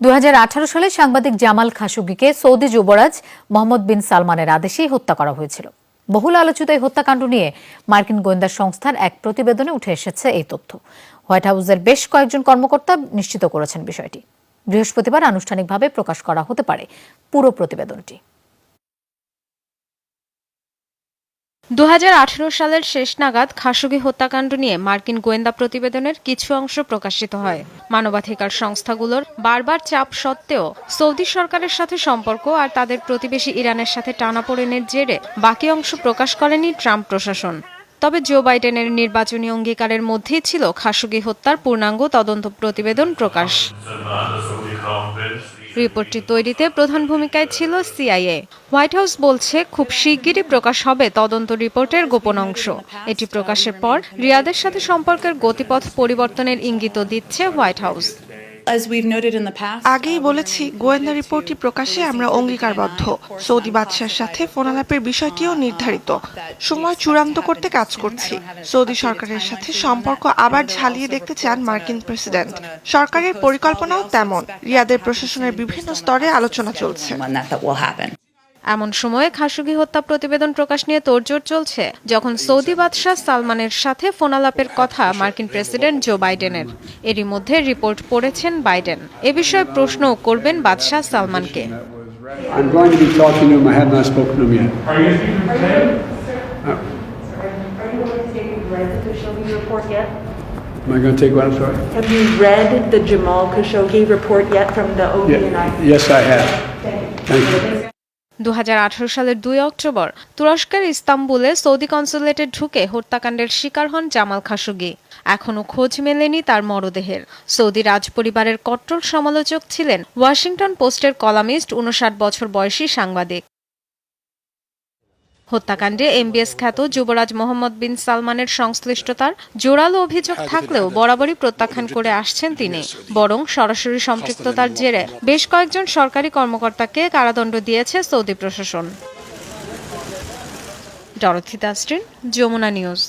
দু সালে সাংবাদিক জামাল খাশোগিকে সৌদি যুবরাজ মোহাম্মদ বিন সালমানের আদেশেই হত্যা করা হয়েছিল। বহুল আলোচিত এই হত্যাকাণ্ড নিয়ে মার্কিন গোয়েন্দা সংস্থার এক প্রতিবেদনে উঠে এসেছে এই তথ্য। হোয়াইট হাউসের বেশ কয়েকজন কর্মকর্তা নিশ্চিত করেছেন বিষয়টি। বৃহস্পতিবার আনুষ্ঠানিকভাবে প্রকাশ করা হতে পারে পুরো প্রতিবেদনটি। দু হাজার আঠারো সালের শেষ নাগাদ খাসুগি হত্যাকাণ্ড নিয়ে মার্কিন গোয়েন্দা প্রতিবেদনের কিছু অংশ প্রকাশিত হয়। মানবাধিকার সংস্থাগুলোর বারবার চাপ সত্ত্বেও সৌদি সরকারের সাথে সম্পর্ক আর তাদের প্রতিবেশী ইরানের সাথে টানাপোড়েনের জেরে বাকি অংশ প্রকাশ করেনি ট্রাম্প প্রশাসন। তবে জো বাইডেনের নির্বাচনী অঙ্গীকারের মধ্যেই ছিল খাসুগি হত্যার পূর্ণাঙ্গ তদন্ত প্রতিবেদন প্রকাশ। রিপোর্টটি তৈরিতে প্রধান ভূমিকায় ছিল সিআইএ। হোয়াইট হাউস বলছে, খুব শিগগিরই প্রকাশ হবে তদন্ত রিপোর্টের গোপন অংশ। এটি প্রকাশের পর রিয়াদের সাথে সম্পর্কের গতিপথ পরিবর্তনের ইঙ্গিত দিচ্ছে White House. As we've noted in the past, আগেই বলেছি গোয়েন্দা রিপোর্টটি প্রকাশে আমরা অঙ্গীকারবদ্ধ। সৌদি বাদশার সাথে ফোনালাপের বিষয়টিও নির্ধারিত। সময় চূড়ান্ত করতে কাজ করছি। সৌদি সরকারের সাথে সম্পর্ক আবার ঝালিয়ে দেখতে চান মার্কিন প্রেসিডেন্ট। সরকারের পরিকল্পনাও তেমন। রিয়াদের প্রশাসনের বিভিন্ন স্তরে আলোচনা চলছে। এমন সময়ে খাসুগি হত্যা প্রতিবেদন প্রকাশ নিয়ে তোড়জোড় চলছে যখন সৌদি বাদশাহ সালমানের সাথে ফোনালাপের কথা মার্কিন প্রেসিডেন্ট জো বাইডেনের। এরই মধ্যে রিপোর্ট পড়েছেন বাইডেন। এ বিষয়ে প্রশ্নও করবেন বাদশাহ সালমানকে। দু হাজার আঠেরো সালের দুই অক্টোবর তুরস্কের ইস্তাম্বুলে সৌদি কনসুলেটে ঢুকে হত্যাকাণ্ডের শিকার হন জামাল খাশোগি। এখনও খোঁজ মেলেনি তার মরদেহের। সৌদি রাজপরিবারের কট্টর সমালোচক ছিলেন ওয়াশিংটন পোস্টের কলামিস্ট উনষাট বছর বয়সী সাংবাদিক। হত্যাকাণ্ডে এমবিএস খ্যাত যুবরাজ মোহাম্মদ বিন সালমানের সংশ্লিষ্টতার জোরালো অভিযোগ থাকলেও বরাবরই প্রত্যাখ্যান করে আসছেন তিনি। বরং সরাসরি সম্পৃক্ততার জেরে বেশ কয়েকজন সরকারি কর্মকর্তাকে কারাদণ্ড দিয়েছে সৌদি প্রশাসন। Dorothy Tasrin Jamuna news.